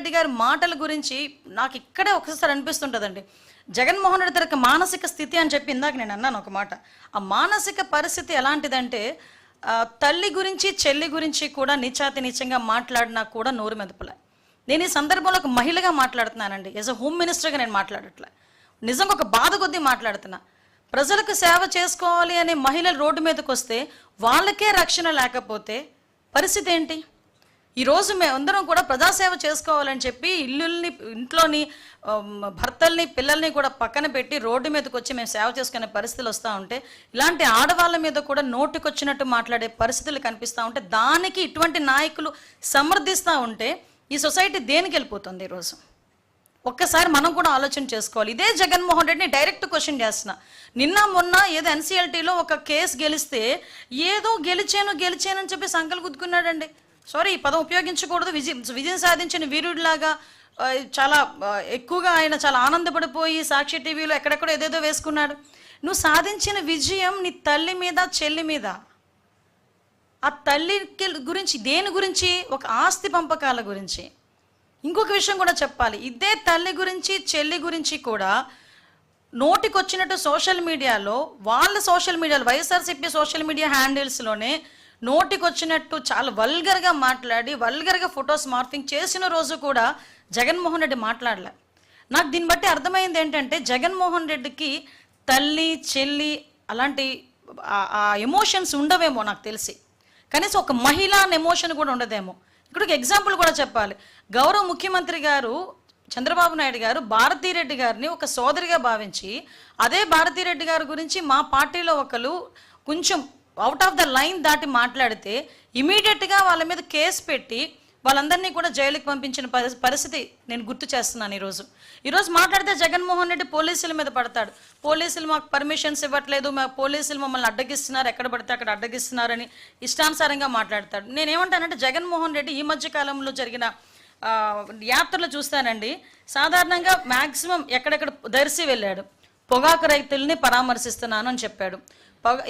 రెడ్డి గారి మాటల గురించి నాకు ఇక్కడే ఒకసారి అనిపిస్తుంటుందండి. జగన్మోహన్ రెడ్డి తనకి మానసిక స్థితి అని చెప్పి ఇందాక నేను అన్నాను ఒక మాట. ఆ మానసిక పరిస్థితి ఎలాంటిదంటే తల్లి గురించి చెల్లి గురించి కూడా నిచాతి నీచంగా మాట్లాడినా కూడా నోరు మెదపలే. నేను ఈ సందర్భంలో ఒక మహిళగా మాట్లాడుతున్నానండి. యాజ్ అ హోమ్ మినిస్టర్గా నేను మాట్లాడట్లే. నిజంగా ఒక బాధ కొద్దీ మాట్లాడుతున్నా. ప్రజలకు సేవ చేసుకోవాలి అనే మహిళలు రోడ్డు మీదకి వస్తే వాళ్ళకే రక్షణ లేకపోతే పరిస్థితి ఏంటి? ఈరోజు మేమందరం కూడా ప్రజాసేవ చేసుకోవాలని చెప్పి ఇల్లుల్ని ఇంట్లోని భర్తల్ని పిల్లల్ని కూడా పక్కన పెట్టి రోడ్డు మీదకి వచ్చి మేము సేవ చేసుకునే పరిస్థితులు వస్తూ ఉంటే ఇలాంటి ఆడవాళ్ళ మీద కూడా నోటికొచ్చినట్టు మాట్లాడే పరిస్థితులు కనిపిస్తూ ఉంటే దానికి ఇటువంటి నాయకులు సమర్థిస్తూ ఉంటే ఈ సొసైటీ దేనికి వెళ్ళిపోతుంది ఈరోజు ఒక్కసారి మనం కూడా ఆలోచన చేసుకోవాలి. ఇదే జగన్మోహన్ రెడ్డిని డైరెక్ట్ క్వశ్చన్ చేస్తున్నా. నిన్న మొన్న ఏదో ఎన్సీఎల్టీలో ఒక కేసు గెలిస్తే ఏదో గెలిచాను గెలిచానని చెప్పి సంకలు గుద్దుకున్నాడండి. సారీ ఈ పదం ఉపయోగించకూడదు. విజయం విజయం సాధించిన వీరుడిలాగా చాలా ఎక్కువగా ఆయన చాలా ఆనందపడిపోయి సాక్షి టీవీలో ఎక్కడెక్కడో ఏదేదో వేసుకున్నాడు. నువ్వు సాధించిన విజయం నీ తల్లి మీద చెల్లి మీద. ఆ తల్లికి గురించి దేని గురించి? ఒక ఆస్తి పంపకాల గురించి. ఇంకొక విషయం కూడా చెప్పాలి. ఇదే తల్లి గురించి చెల్లి గురించి కూడా నోటికొచ్చినట్టు సోషల్ మీడియాలో వాళ్ళ సోషల్ మీడియాలో వైఎస్ఆర్సీపీ సోషల్ మీడియా హ్యాండిల్స్లోనే నోటికొచ్చినట్టు చాలా వల్గర్గా మాట్లాడి వల్గర్గా ఫొటోస్ మార్ఫింగ్ చేసిన రోజు కూడా జగన్మోహన్ రెడ్డి మాట్లాడలే. నాకు దీన్ని బట్టి అర్థమైంది ఏంటంటే జగన్మోహన్ రెడ్డికి తల్లి చెల్లి అలాంటి ఆ- ఎమోషన్స్ ఉండవేమో నాకు తెలిసి. కనీసం ఒక మహిళ అనే ఎమోషన్ కూడా ఉండదేమో. ఇక్కడ ఒక ఎగ్జాంపుల్ కూడా చెప్పాలి. గౌరవ ముఖ్యమంత్రి గారు చంద్రబాబు నాయుడు గారు భారతీరెడ్డి గారిని ఒక సోదరిగా భావించి అదే భారతీరెడ్డి గారి గురించి మా పార్టీలో ఒకరు కొంచెం అవుట్ ఆఫ్ ద లైన్ దాటి మాట్లాడితే ఇమీడియట్గా వాళ్ళ మీద కేసు పెట్టి వాళ్ళందరినీ కూడా జైలుకి పంపించిన పరి- పరిస్థితి నేను గుర్తు చేస్తున్నాను ఈరోజు. ఈరోజు మాట్లాడితే జగన్మోహన్ రెడ్డి పోలీసుల మీద పడతాడు. పోలీసులు మాకు పర్మిషన్స్ ఇవ్వట్లేదు మా పోలీసులు మమ్మల్ని అడ్డగిస్తున్నారు ఎక్కడ పడితే అక్కడ అడ్డగిస్తున్నారని ఇష్టానుసారంగా మాట్లాడతాడు. నేనేమంటానంటే జగన్మోహన్ రెడ్డి ఈ మధ్య కాలంలో జరిగిన యాత్రలు చూస్తానండి. సాధారణంగా మ్యాక్సిమం ఎక్కడెక్కడ దర్శి వెళ్ళాడు. పొగాకు రైతుల్ని పరామర్శిస్తున్నాను అని చెప్పాడు.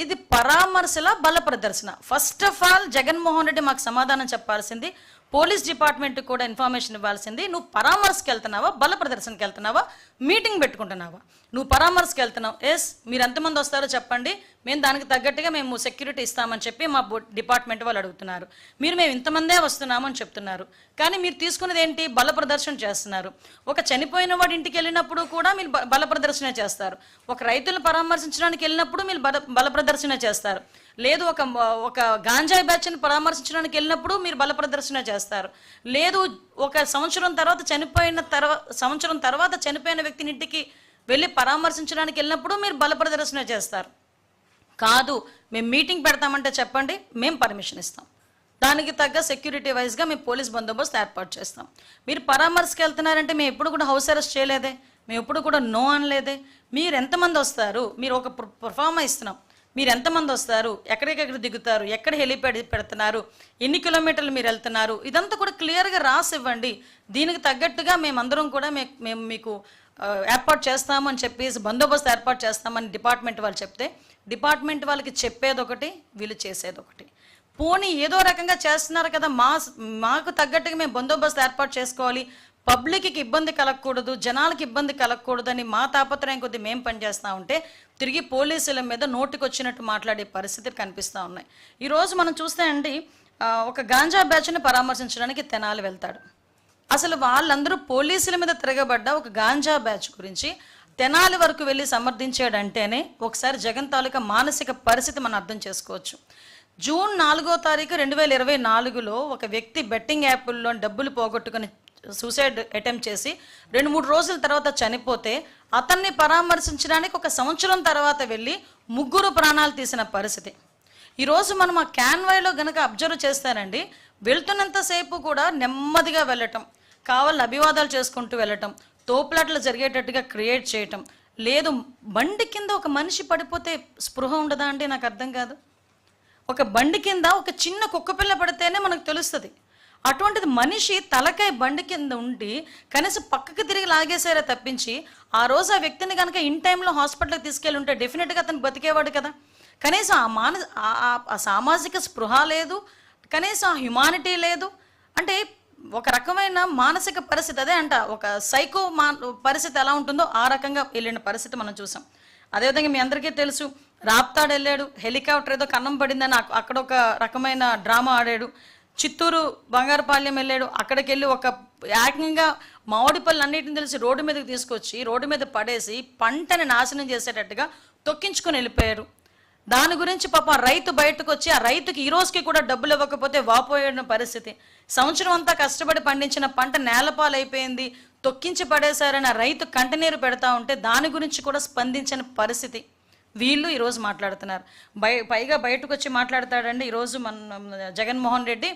ఇది పరామర్శల బల ప్రదర్శన. First of all Jaganmohan Reddy మాకు సమాధానం చెప్పాల్సింది పోలీస్ డిపార్ట్మెంట్ కూడా ఇన్ఫర్మేషన్ ఇవ్వాల్సింది నువ్వు పరామర్శకి వెళ్తున్నావా బల ప్రదర్శనకి వెళ్తున్నావా మీటింగ్ పెట్టుకుంటున్నావా? నువ్వు పరామర్శకి వెళ్తున్నావు ఎస్ మీరు ఎంతమంది వస్తారో చెప్పండి మేము దానికి తగ్గట్టుగా మేము సెక్యూరిటీ ఇస్తామని చెప్పి మా డిపార్ట్మెంట్ వాళ్ళు అడుగుతున్నారు. మీరు మేము ఇంతమందే వస్తున్నామని చెప్తున్నారు. కానీ మీరు తీసుకున్నది ఏంటి? బల ప్రదర్శన చేస్తున్నారు. ఒక చనిపోయిన వాడి ఇంటికి వెళ్ళినప్పుడు కూడా మీరు బల ప్రదర్శన చేస్తారు. ఒక రైతులను పరామర్శించడానికి వెళ్ళినప్పుడు మీరు బల బల ప్రదర్శన చేస్తారు. లేదు ఒక ఒక గాంజాయి బ్యాచ్ని పరామర్శించడానికి వెళ్ళినప్పుడు మీరు బల ప్రదర్శన చేస్తారు. లేదు ఒక సంవత్సరం తర్వాత చనిపోయిన తర్వాత సంవత్సరం తర్వాత చనిపోయిన వ్యక్తిని ఇంటికి వెళ్ళి పరామర్శించడానికి వెళ్ళినప్పుడు మీరు బల ప్రదర్శన చేస్తారు. కాదు మేము మీటింగ్ పెడతామంటే చెప్పండి మేము పర్మిషన్ ఇస్తాం. దానికి తగ్గ సెక్యూరిటీ వైజ్గా మేము పోలీస్ బందోబస్తు ఏర్పాటు చేస్తాం. మీరు పరామర్శకు వెళ్తున్నారంటే మేము ఎప్పుడు కూడా హౌస్ అరెస్ట్ చేయలేదే మేము ఎప్పుడు కూడా నో అనలేదే. మీరు ఎంతమంది వస్తారు? మీరు ఒక ప్రొఫార్మా ఇస్తున్నాం. మీరు ఎంతమంది వస్తారు ఎక్కడికెక్కడ దిగుతారు? ఎక్కడ హెలిప్యాడ్ పెడుతున్నారు? ఎన్ని కిలోమీటర్లు మీరు వెళ్తున్నారు? ఇదంతా కూడా క్లియర్గా రాసి ఇవ్వండి దీనికి తగ్గట్టుగా మేమందరం కూడా మేము మీకు ఏర్పాటు చేస్తామని చెప్పేసి బందోబస్తు ఏర్పాటు చేస్తామని డిపార్ట్మెంట్ వాళ్ళు చెప్తే డిపార్ట్మెంట్ వాళ్ళకి చెప్పేది ఒకటి వీళ్ళు చేసేది ఒకటి పోనీ ఏదో రకంగా చేస్తున్నారు కదా మా మాకు తగ్గట్టుగా మేము బందోబస్తు ఏర్పాటు చేసుకోవాలి. పబ్లిక్కి ఇబ్బంది కలగకూడదు జనాలకి ఇబ్బంది కలగకూడదని మా తాపత్రయం కొద్ది మేము పనిచేస్తూ ఉంటే తిరిగి పోలీసుల మీద నోటికొచ్చినట్టు మాట్లాడే పరిస్థితులు కనిపిస్తూ ఉన్నాయి. ఈరోజు మనం చూస్తే అండి ఒక గాంజా బ్యాచ్ని పరామర్శించడానికి తెనాలి వెళ్తాడు. అసలు వాళ్ళందరూ పోలీసుల మీద తిరగబడ్డ ఒక గాంజా బ్యాచ్ గురించి తెనాలి వరకు వెళ్ళి సమర్థించాడంటేనే ఒకసారి జగన్ తాలూకా మానసిక పరిస్థితి మనం అర్థం చేసుకోవచ్చు. జూన్ నాలుగో తారీఖు రెండు వేల ఇరవై నాలుగులో ఒక వ్యక్తి బెట్టింగ్ యాప్ల్లో డబ్బులు పోగొట్టుకుని సూసైడ్ అటెంప్ట్ చేసి రెండు మూడు రోజుల తర్వాత చనిపోతే అతన్ని పరామర్శించడానికి ఒక సంవత్సరం తర్వాత వెళ్ళి ముగ్గురు ప్రాణాలు తీసిన పరిస్థితి. ఈరోజు మనం ఆ క్యాన్వాయ్లో గనక అబ్జర్వ్ చేస్తానండి వెళ్తున్నంతసేపు కూడా నెమ్మదిగా వెళ్ళటం కావాలని అభివాదాలు చేసుకుంటూ వెళ్ళటం తోపులాట్లు జరిగేటట్టుగా క్రియేట్ చేయటం లేదు బండి కింద ఒక మనిషి పడిపోతే స్పృహ ఉండదా అండి? నాకు అర్థం కాదు. ఒక బండి కింద ఒక చిన్న కుక్కపిల్ల పడితేనే మనకు తెలుస్తుంది. అటువంటిది మనిషి తలకాయ బండి కింద ఉండి కనీసం పక్కకి తిరిగి లాగేశారే తప్పించి ఆ రోజు ఆ వ్యక్తిని కనుక ఇన్ టైంలో హాస్పిటల్కి తీసుకెళ్ళి ఉంటే డెఫినెట్గా అతను బతికేవాడు కదా. కనీసం ఆ మాన ఆ- సామాజిక స్పృహ లేదు కనీసం ఆ హ్యుమానిటీ లేదు. అంటే ఒక రకమైన మానసిక పరిస్థితి అదే అంట. ఒక సైకో మా పరిస్థితి ఎలా ఉంటుందో ఆ రకంగా వెళ్ళిన పరిస్థితి మనం చూసాం. అదేవిధంగా మీ అందరికీ తెలుసు రాప్తాడు వెళ్ళాడు హెలికాప్టర్ ఏదో కన్నం పడిందని అక్కడ ఒక రకమైన డ్రామా ఆడాడు. చిత్తూరు బంగారపాలెం వెళ్ళాడు అక్కడికి వెళ్ళి ఒక ఏకంగా మామిడి పళ్ళు అన్నిటిని తెలిసి రోడ్డు మీదకి తీసుకొచ్చి రోడ్డు మీద పడేసి పంటని నాశనం చేసేటట్టుగా తొక్కించుకొని వెళ్ళిపోయారు. దాని గురించి పాపం రైతు బయటకు వచ్చి ఆ రైతుకి ఈ రోజుకి కూడా డబ్బులు ఇవ్వకపోతే వాపోయిన పరిస్థితి. సంవత్సరం అంతా కష్టపడి పండించిన పంట నేలపాలైపోయింది తొక్కించి పడేశారని ఆ రైతు కంటనీరు పెడతా ఉంటే దాని గురించి కూడా స్పందించిన పరిస్థితి. వీళ్ళు ఈరోజు మాట్లాడుతున్నారు. బయ పైగా బయటకు వచ్చి మాట్లాడతాడండి. ఈరోజు మన జగన్మోహన్ రెడ్డి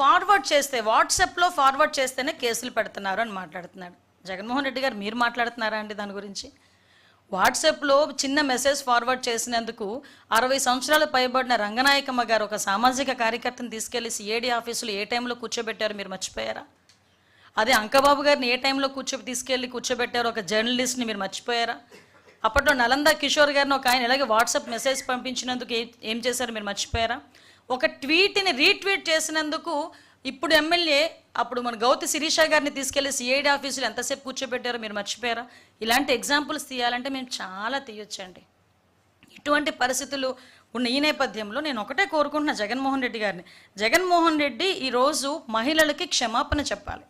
ఫార్వర్డ్ చేస్తే వాట్సాప్లో ఫార్వర్డ్ చేస్తేనే కేసులు పెడుతున్నారు అని మాట్లాడుతున్నాడు. జగన్మోహన్ రెడ్డి గారు మీరు మాట్లాడుతున్నారా అండి దాని గురించి? వాట్సాప్లో చిన్న మెసేజ్ ఫార్వర్డ్ చేసినందుకు అరవై సంవత్సరాలు పైబడిన రంగనాయకమ్మ గారు ఒక సామాజిక కార్యకర్తను తీసుకెళ్ళి సిఏడి ఆఫీసులో ఏ టైంలో కూర్చోబెట్టారు మీరు మర్చిపోయారా? అదే అంకబాబు గారిని ఏ టైంలో కూర్చో తీసుకెళ్ళి కూర్చోబెట్టారు ఒక జర్నలిస్ట్ని మీరు మర్చిపోయారా? అప్పట్లో నలంద కిషోర్ గారిని ఒక ఆయన ఇలాగే వాట్సాప్ మెసేజ్ పంపించినందుకు ఏం చేశారు మీరు మర్చిపోయారా? ఒక ట్వీట్ని రీట్వీట్ చేసినందుకు ఇప్పుడు ఎమ్మెల్యే అప్పుడు మన గౌతి శిరీష గారిని తీసుకెళ్ళి సిఐడి ఆఫీసులు ఎంతసేపు కూర్చోబెట్టారో మీరు మర్చిపోయారా? ఇలాంటి ఎగ్జాంపుల్స్ తీయాలంటే మేము చాలా తీయొచ్చండి. ఇటువంటి పరిస్థితులు ఉన్న ఈ నేపథ్యంలో నేను ఒకటే కోరుకుంటున్నా జగన్మోహన్ రెడ్డి గారిని. జగన్మోహన్ రెడ్డి ఈరోజు మహిళలకి క్షమాపణ చెప్పాలి.